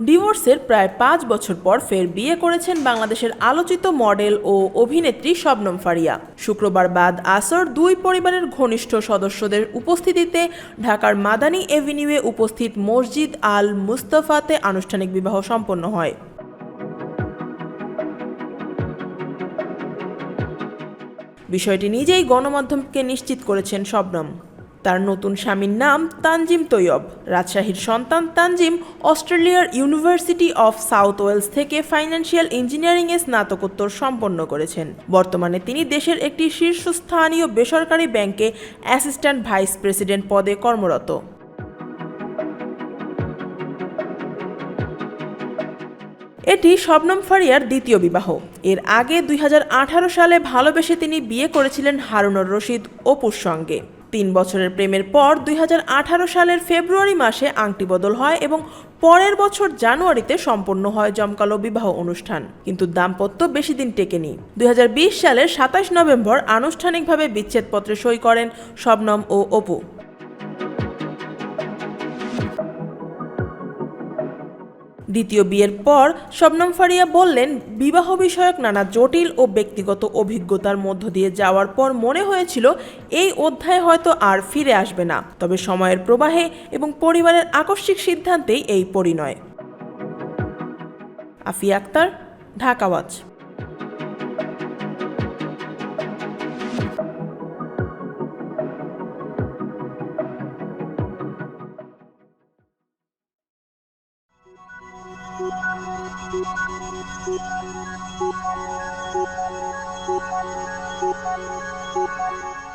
ডিভোর্সের প্রায় পাঁচ বছর পর ফের বিয়ে করেছেন বাংলাদেশের আলোচিত মডেল ও অভিনেত্রী শবনম ফারিয়া। শুক্রবার বাদ আসর দুই পরিবারের ঘনিষ্ঠ সদস্যদের উপস্থিতিতে ঢাকার মাদানী এভিনিউয়ে উপস্থিত মসজিদ আল মুস্তফাতে আনুষ্ঠানিক বিবাহ সম্পন্ন হয়। বিষয়টি নিজেই গণমাধ্যমকে নিশ্চিত করেছেন শবনম। তার নতুন স্বামীর নাম তানজিম তৈয়ব। রাজশাহীর সন্তান তানজিম অস্ট্রেলিয়ার ইউনিভার্সিটি অফ সাউথ ওয়েলস থেকে ফাইন্যান্সিয়াল ইঞ্জিনিয়ারিংয়ে স্নাতকোত্তর সম্পন্ন করেছেন। বর্তমানে তিনি দেশের একটি শীর্ষস্থানীয় বেসরকারি ব্যাংকে অ্যাসিস্ট্যান্ট ভাইস প্রেসিডেন্ট পদে কর্মরত। এটি শবনম ফারিয়ার দ্বিতীয় বিবাহ। এর আগে দুই হাজার আঠারো সালে ভালোবেসে তিনি বিয়ে করেছিলেন হারুনুর রশিদ অপুর সঙ্গে। তিন বছরের প্রেমের পর দুই হাজার আঠারো সালের ফেব্রুয়ারি মাসে আংটি বদল হয় এবং পরের বছর জানুয়ারিতে সম্পন্ন হয় জমকালো বিবাহ অনুষ্ঠান। কিন্তু দাম্পত্য বেশি দিন টেকেনি। দুই হাজার বিশ সালের সাতাশ নভেম্বর আনুষ্ঠানিকভাবে বিচ্ছেদপত্রে সই করেন শবনম ও অপু। দ্বিতীয় বিয়ের পর শবনম ফারিয়া বললেন বিবাহ বিষয়ক নানা জটিল ও ব্যক্তিগত অভিজ্ঞতার মধ্য দিয়ে যাওয়ার পর মনে হয়েছিল এই অধ্যায় হয়তো আর ফিরে আসবে না। তবে সময়ের প্রবাহে এবং পরিবারের আকস্মিক সিদ্ধান্তেই এই পরিণয়। Afia Akter, Dhaka Thank you.